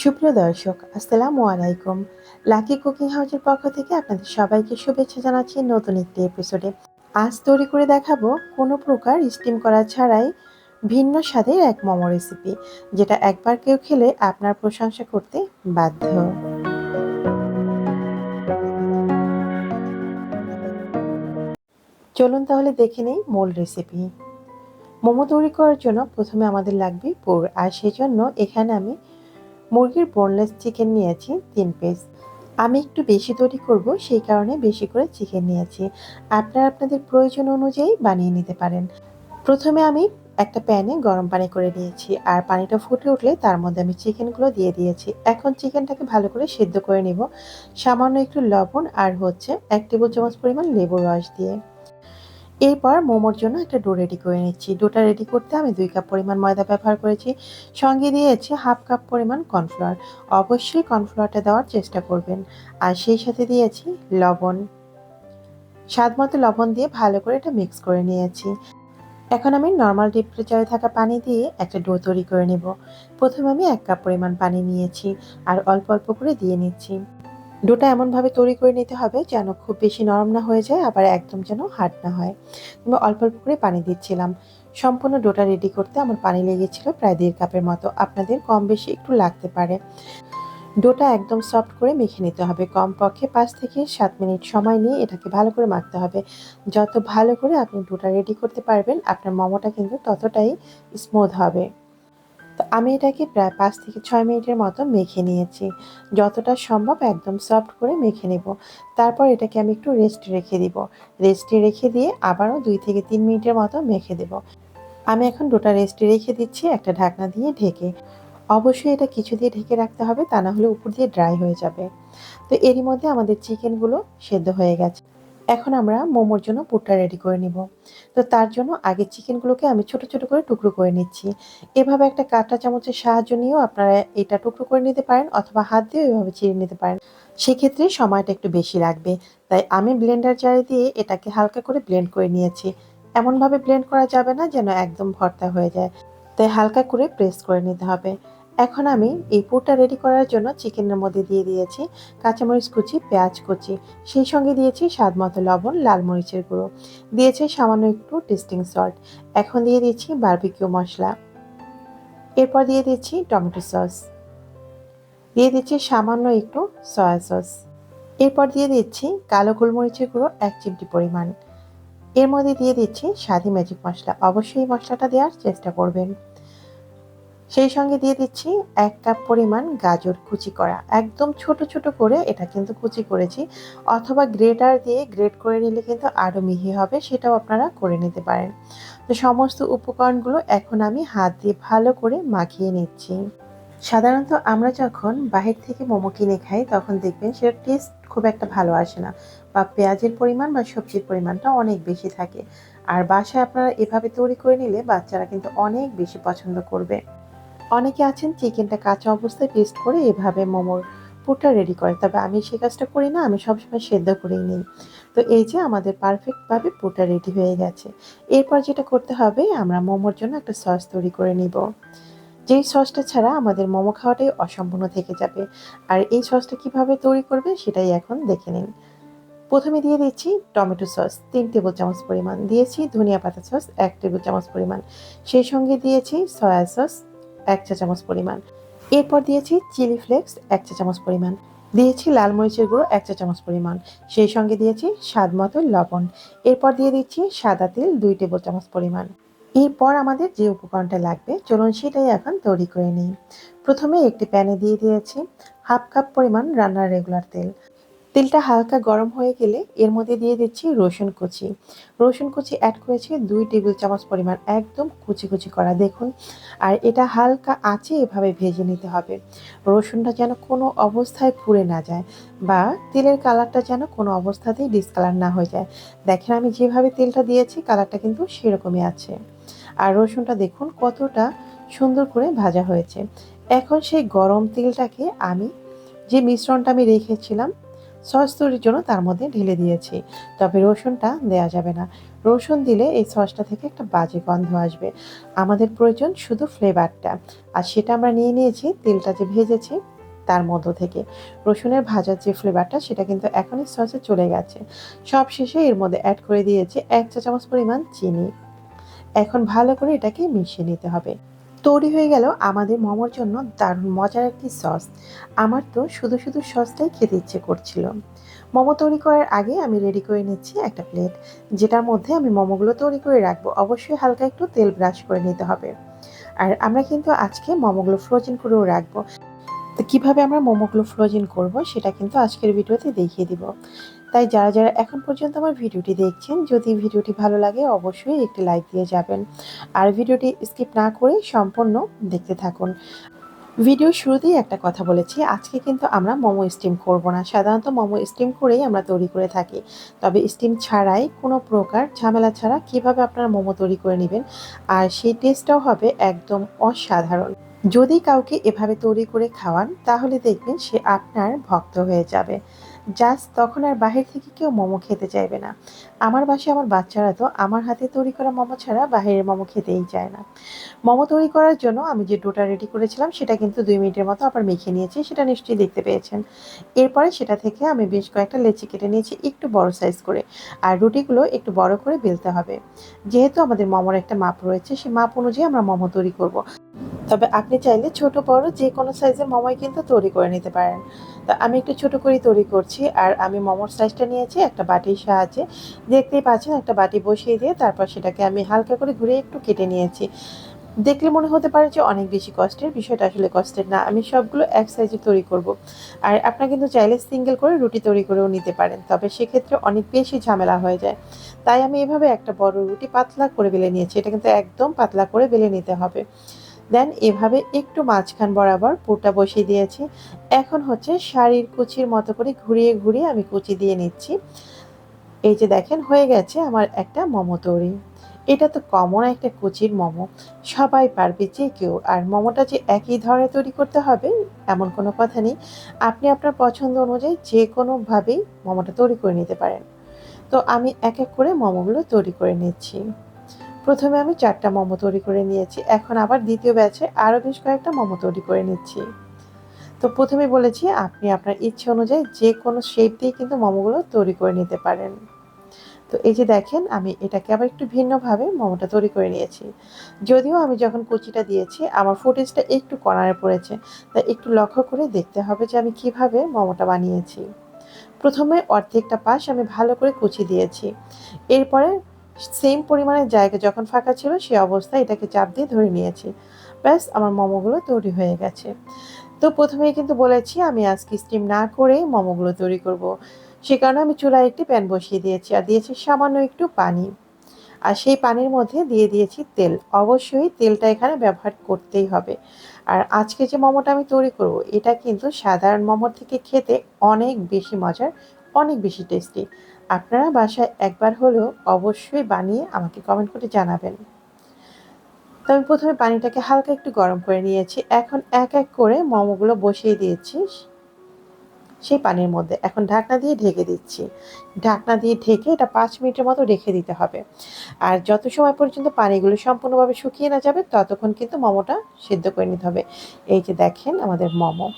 সুপ্রিয় দর্শক, আসসালামু আলাইকুম। লাকি কুকিং হাউসের পক্ষ থেকে আপনাদের সবাইকে শুভেচ্ছা জানাচ্ছি নতুন একটি এপিসোডে আজ তৈরি করে দেখাবো কোনো প্রকার স্টিম করা ছাড়াই ভিন্ন স্বাদের এক মোমো রেসিপি যেটা একবার কেউ খেলে আপনার প্রশংসা করতে বাধ্য। চলুন তাহলে দেখে নেই মূল রেসিপি মোমো তৈরি করার জন্য প্রথমে আমাদের লাগবে পুর, আর সেজন্য এখানে আমি মুরগির বোনলেস চিকেন নিয়েছি তিন পিস আমি একটু বেশি তৈরি করব, সেই কারণে বেশি করে চিকেন নিয়েছি। আপনারা আপনাদের প্রয়োজন অনুযায়ী বানিয়ে নিতে পারেন। প্রথমে আমি একটা প্যানে গরম পানি করে নিয়েছি, আর পানিটা ফুটে উঠলে তার মধ্যে আমি চিকেনগুলো দিয়ে দিয়েছি। এখন চিকেনটাকে ভালো করে সেদ্ধ করে নিব। সামান্য একটু লবণ আর হচ্ছে এক টেবিল চামচ পরিমাণ লেবুর রস দিয়ে। এরপর মোমোর জন্য একটা ডো রেডি করে নিচ্ছি। ডোটা রেডি করতে আমি দুই কাপ পরিমাণ ময়দা ব্যবহার করেছি। সঙ্গে দিয়েছি হাফ কাপ পরিমাণ কর্নফ্লাওয়ার অবশ্যই কর্নফ্লাওয়ারটা দেওয়ার চেষ্টা করবেন। আর সেই সাথে দিয়েছি লবণ। স্বাদ মতো লবণ দিয়ে ভালো করে এটা মিক্স করে নিয়েছি। এখন আমি নর্মাল টেম্পারেচারে থাকা পানি দিয়ে একটা ডো তৈরি করে নেব। প্রথমে আমি এক কাপ পরিমাণ পানি নিয়েছি আর অল্প অল্প করে দিয়ে নিচ্ছি। ডোটা এমনভাবে তৈরি করে নিতে হবে যেন খুব বেশি নরম না হয়ে যায়, আবার একদম যেন হার্ড না হয়। আমি অল্প অল্প করে পানি দিচ্ছিলাম। সম্পূর্ণ ডোটা রেডি করতে আমার পানি লেগেছিল প্রায় দেড় কাপের মতো। আপনাদের কম বেশি একটু লাগতে পারে। ডোটা একদম সফট করে মেখে নিতে হবে। কমপক্ষে পাঁচ থেকে সাত মিনিট সময় নিয়ে এটাকে ভালো করে মাখতে হবে। যত ভালো করে আপনি ডোটা রেডি করতে পারবেন, আপনার মোমোটা কিন্তু ততটাই স্মুথ হবে। তো আমি এটাকে প্রায় পাঁচ থেকে ছয় মিনিটের মতো মেখে নিয়েছি। যতটা সম্ভব একদম সফট করে মেখে নেব। তারপর এটাকে আমি একটু রেস্ট রেখে দিব। রেস্টে রেখে দিয়ে আবারও দুই থেকে তিন মিনিটের মতো মেখে দেব। আমি এখন দুটা রেস্টে রেখে দিচ্ছি, একটা ঢাকনা দিয়ে ঢেকে। অবশ্যই এটা কিছু দিয়ে ঢেকে রাখতে হবে, তা না হলে উপর দিয়ে ড্রাই হয়ে যাবে। তো এরই মধ্যে আমাদের চিকেনগুলো সেদ্ধ হয়ে গেছে। এখন আমরা মোমোর জন্য পুরটা রেডি করে নিব। তো তার জন্য আগে চিকেনগুলোকে আমি ছোট ছোট করে টুকরো করে নিচ্ছি। এভাবে একটা কাঁটা চামচের সাহায্য নিয়েও আপনারা এটা টুকরো করে নিতে পারেন অথবা হাত দিয়েও এভাবে চিড়ে নিতে পারেন। সেক্ষেত্রে সময়টা একটু বেশি লাগবে। তাই আমি ব্লেন্ডার জারে দিয়ে এটাকে হালকা করে ব্লেন্ড করে নিয়েছি। এমনভাবে ব্লেন্ড করা যাবে না যেন একদম ভর্তা হয়ে যায়। তাই হালকা করে প্রেস করে নিতে হবে। এখন আমি এই পুরটা রেডি করার জন্য চিকেনের মধ্যে দিয়ে দিয়েছি কাঁচামরিচ কুচি, পেঁয়াজ কুচি, সেই সঙ্গে দিয়েছি স্বাদ মতো লবণ, লাল মরিচের গুঁড়ো। দিয়েছি সামান্য একটু টেস্টিং সল্ট এখন দিয়ে দিচ্ছি বারবিকিউ মশলা। এরপর দিয়ে দিচ্ছি টমেটো সস। দিয়ে দিচ্ছি সামান্য একটু সয়া সস এরপর দিয়ে দিচ্ছি কালো গোলমরিচের গুঁড়ো এক চিমটি পরিমাণ। এর মধ্যে দিয়ে দিচ্ছি স্বাদি ম্যাজিক মশলা। অবশ্যই মশলাটা দেওয়ার চেষ্টা করবেন। সেই সঙ্গে দিয়ে দিচ্ছি এক কাপ পরিমাণ গাজর কুচি করা। একদম ছোট ছোট করে এটা কিন্তু কুচি করেছি। অথবা গ্রেটার দিয়ে গ্রেট করে নিলে কিন্তু আরও মিহি হবে, সেটাও আপনারা করে নিতে পারেন। তো সমস্ত উপকরণগুলো এখন আমি হাত দিয়ে ভালো করে মাখিয়ে নিচ্ছি। সাধারণত আমরা যখন বাহির থেকে মোমো কিনে খাই, তখন দেখবেন সেটার টেস্ট খুব একটা ভালো আসে না বা পেঁয়াজের পরিমাণ বা সবজির পরিমাণটা অনেক বেশি থাকে। আর বাসায় আপনারা এভাবে তৈরি করে নিলে বাচ্চারা কিন্তু অনেক বেশি পছন্দ করবে। অনেকে আছেন চিকেনটা কাঁচা অবস্থায় পেস্ট করে এভাবে মোমোর পুরটা রেডি করে। তবে আমি সে কাজটা করি না, আমি সবসময় সেদ্ধ করেই নিই। তো এই যে আমাদের পারফেক্টভাবে পুরটা রেডি হয়ে গেছে। এরপর যেটা করতে হবে, আমরা মোমোর জন্য একটা সস তৈরি করে নিব। যেই সসটা ছাড়া আমাদের মোমো খাওয়াটাই অসম্পূর্ণ থেকে যাবে। আর এই সসটা কীভাবে তৈরি করবে সেটাই এখন দেখে নিন। প্রথমে দিয়ে দিচ্ছি টমেটো সস তিন টেবিল চামচ পরিমাণ। দিয়েছি ধনিয়া পাতা সস এক টেবিল চামচ পরিমাণ। সেই সঙ্গে দিয়েছি সয়া সস এক চা চামচ পরিমাণ। এরপর দিয়েছি চিলি ফ্লেক্স এক চা চামচ পরিমাণ। দিয়েছি লাল মরিচের গুঁড়ো এক চা চামচ পরিমাণ। সেই সঙ্গে দিয়েছি স্বাদ মতো লবণ। এরপর দিয়ে দিচ্ছি সাদা তেল দুই টেবিল চামচ পরিমাণ। এরপর আমাদের যে উপকরণটা লাগবে, চলুন সেটাই এখন তৈরি করে নিই। প্রথমে একটি প্যানে দিয়ে দিয়েছি হাফ কাপ পরিমাণ রান্নার রেগুলার তেল। তেলটা হালকা গরম হয়ে গেলে এর মধ্যে দিয়ে দিচ্ছি রসুন কুচি। রসুন কুচি অ্যাড করেছি দুই টেবিল চামচ পরিমাণ একদম কুচি কুচি করা, দেখুন। আর এটা হালকা আঁচে এভাবে ভেজে নিতে হবে। রসুনটা যেন কোনো অবস্থায় পুড়ে না যায় বা তেলের কালারটা যেন কোনো অবস্থাতেই ডিসকালার না হয়ে যায়। দেখেন আমি যেভাবে তেলটা দিয়েছি কালারটা কিন্তু সেরকমই আছে। আর রসুনটা দেখুন কতটা সুন্দর করে ভাজা হয়েছে। এখন সেই গরম তেলটাকে আমি যে মিশ্রণটা আমি রেখেছিলাম সস তৈরির জন্য তার মধ্যে ঢেলে দিয়েছি। তবে রসুনটা দেওয়া যাবে না। রসুন দিলে এই সসটা থেকে একটা বাজে গন্ধ আসবে। আমাদের প্রয়োজন শুধু ফ্লেভারটা। আর সেটা আমরা নিয়ে নিয়েছি, তেলটা যে ভেজেছি তার মধ্য থেকে। রসুনের ভাজার যে ফ্লেভারটা সেটা কিন্তু এখনই সসে চলে গেছে। সব শেষে এর মধ্যে অ্যাড করে দিয়েছি এক চা চামচ পরিমাণ চিনি। এখন ভালো করে এটাকে মিশিয়ে নিতে হবে। তৈরি হয়ে গেল আমাদের মোমোর জন্য দারুণ মজার একটি সস। আমার তো শুধু শুধু সসটাই খেতে ইচ্ছে করছিল। মোমো তৈরি করার আগে আমি রেডি করে নিচ্ছি একটা প্লেট যেটার মধ্যে আমি মোমোগুলো তৈরি করে রাখব। অবশ্যই হালকা একটু তেল ব্রাশ করে নিতে হবে। আর আমরা কিন্তু আজকে মোমোগুলো ফ্রোজেন করেও রাখব। তো কীভাবে আমরা মোমোগুলো ফ্রোজেন করব সেটা কিন্তু আজকের ভিডিওতে দেখিয়ে দিব। তাই যারা যারা এখন পর্যন্ত আমার ভিডিওটি দেখছেন, যদি ভিডিওটি ভালো লাগে অবশ্যই একটি লাইক দিয়ে যাবেন। আর ভিডিওটি স্কিপ না করে সম্পূর্ণ দেখতে থাকুন। ভিডিও শুরুতেই একটা কথা বলেছি, আজকে কিন্তু আমরা মোমো স্টিম করব না। সাধারণত মোমো স্টিম করেই আমরা তৈরি করে থাকি। তবে স্টিম ছাড়াই কোনো প্রকার ঝামেলা ছাড়া কীভাবে আপনারা মোমো তৈরি করে নেবেন, আর সেই টেস্টটাও হবে একদম অসাধারণ। যদি কাউকে এভাবে তৈরি করে খাওয়ান, তাহলে দেখবেন সে আপনার ভক্ত হয়ে যাবে। জাস্ট তখন আর বাহির থেকে কেউ মোমো খেতে চাইবে না। আমার বাসায় আমার বাচ্চারা তো, আমার হাতে তৈরি করা মোমো ছাড়া বাহিরের মোমো খেতেই চায় না। মোমো তৈরি করার জন্য আমি যে ডোটা রেডি করেছিলাম, সেটা কিন্তু দুই মিনিটের মতো আবার মেখে নিয়েছি, সেটা নিশ্চয়ই দেখতে পেয়েছেন। এরপরে সেটা থেকে আমি বেশ কয়েকটা লেচি কেটে নিয়েছি, একটু বড় সাইজ করে, আর রুটিগুলো একটু বড় করে বেলতে হবে। যেহেতু আমাদের মোমোর একটা মাপ রয়েছে সেই মাপ অনুযায়ী আমরা মোমো তৈরি করব। তবে আপনি চাইলে ছোট বড় যে কোনো সাইজের মোমোই কিন্তু তৈরি করে নিতে পারেন। তা আমি একটু ছোট করেই তৈরি করছি আর আমি মোমোর সাইজটা নিয়েছি, একটা বাটির সাহায্যে। দেখতেই পাচ্ছেন, একটা বাটি বসিয়ে দিয়ে তারপর সেটাকে আমি হালকা করে ঘুরে একটু কেটে নিয়েছি। দেখলে মনে হতে পারে যে অনেক বেশি কষ্টের, বিষয়টা আসলে কষ্টের না। আমি সবগুলো এক সাইজে তৈরি করব। আর আপনারা কিন্তু চাইলে সিঙ্গেল করে রুটি তৈরি করেও নিতে পারেন, তবে সেক্ষেত্রে অনেক বেশি ঝামেলা হয়ে যায়। তাই আমি এভাবে একটা বড় রুটি পাতলা করে বেলে নিয়েছি। এটা কিন্তু একদম পাতলা করে বেলে নিতে হবে। দেন এভাবে একটু মাঝখান বরাবর পুরটা বসিয়ে দিয়েছি। এখন হচ্ছে শাড়ির কুচির মতো করে ঘুরিয়ে ঘুরিয়ে আমি কুচি দিয়ে নিচ্ছি। এই যে দেখেন, হয়ে গেছে আমার একটা মোমো তৈরি। এটা তো কমন একটা কুচির মোমো। সবাই পারবে যে কেউ। আর মোমোটা যে একই ধরনের তৈরি করতে হবে, এমন কোনো কথা নেই। আপনি আপনার পছন্দ অনুযায়ী যে কোনোভাবেই মোমোটা তৈরি করে নিতে পারেন। তো আমি এক এক করে মোমোগুলো তৈরি করে নিচ্ছি। প্রথমে আমি চারটা মোমো তৈরি করে নিয়েছি, এখন আবার দ্বিতীয় ব্যাচে আরও বেশ কয়েকটা মোমো তৈরি করে নিচ্ছি। তো প্রথমে বলেছি, আপনি আপনার ইচ্ছে অনুযায়ী যে কোনো শেপ দিয়ে কিন্তু মোমোগুলো তৈরি করে নিতে পারেন। তো এই যে দেখেন, আমি এটাকে আবার একটু ভিন্নভাবে মোমোটা তৈরি করে নিয়েছি। যদিও আমি যখন কুচিটা দিয়েছি, আমার ফুটেজটা একটু কর্নারে পড়েছে, তাই একটু লক্ষ্য করে দেখতে হবে যে আমি কীভাবে মোমোটা বানিয়েছি। প্রথমে অর্ধেকটা পাশ আমি ভালো করে কুচি দিয়েছি। এরপরে সেম পরিমাণের জায়গা যখন ফাঁকা ছিল, সেই অবস্থায় এটাকে চাপ দিয়ে ধরে নিয়েছি। ব্যাস, আমার মোমোগুলো তৈরি হয়ে গেছে। তো প্রথমেই কিন্তু বলেছি, আমি আজকে স্টিম না করেই মোমোগুলো তৈরি করব। সে কারণে আমি চুলায় একটি প্যান বসিয়ে দিয়েছি আর দিয়েছি সামান্য একটু পানি। আর সেই পানির মধ্যে দিয়ে দিয়েছি তেল। অবশ্যই তেলটা এখানে ব্যবহার করতেই হবে। আর আজকে যে মোমোটা আমি তৈরি করব, এটা কিন্তু সাধারণ মোমোর থেকে খেতে অনেক বেশি মজার, অনেক বেশি টেস্টি আপনারা বাসায় একবার হলেও অবশ্যই বানিয়ে আমাকে কমেন্ট করে জানাবেন। তো আমি প্রথমে পানিটাকে হালকা একটু গরম করে নিয়েছি। এখন এক এক করে মোমোগুলো বসিয়ে দিয়েছি। সেই পানির মধ্যে এখন ঢাকনা দিয়ে ঢেকে দিচ্ছি। ঢাকনা দিয়ে ঢেকে এটা পাঁচ মিনিটের মতো রেখে দিতে হবে। আর যত সময় পর্যন্ত পানিগুলো সম্পূর্ণভাবে শুকিয়ে না যাবে, ততক্ষণ কিন্তু মোমোটা সিদ্ধ করে নিতে হবে। এই যে দেখেন আমাদের মোমো।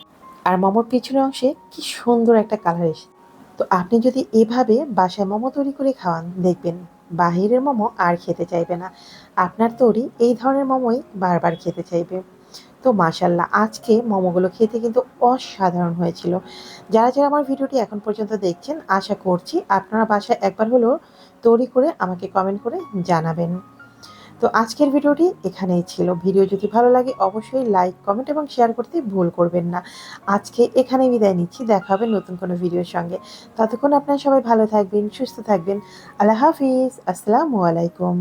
আর মোমোর পিছনের অংশে কি সুন্দর একটা কালার এসে তো আপনি যদি এভাবে বাসায় মোমো তৈরি করে খাওয়ান, দেখবেন বাহিরের মোমো আর খেতে চাইবে না। আপনার তৈরি এই ধরনের মোমোই বারবার খেতে চাইবে। তো মাশাল্লাহ আজকে মোমোগুলো খেতে কিন্তু অসাধারণ হয়েছিল। যারা যারা আমার ভিডিওটি এখন পর্যন্ত দেখছেন, আশা করছি আপনারা বাসায় একবার হলেও তৈরি করে আমাকে কমেন্ট করে জানাবেন। তো আজকের ভিডিওটি এখানেই ছিল। ভিডিও যদি ভালো লাগে, অবশ্যই লাইক কমেন্ট এবং শেয়ার করতে ভুল করবেন না। আজকে এখানেই বিদায় নিচ্ছি। দেখা হবে নতুন কোনো ভিডিওর সঙ্গে। ততক্ষণ আপনারা সবাই ভালো থাকবেন, সুস্থ থাকবেন। আল্লাহ হাফিজ। আসসালামু আলাইকুম।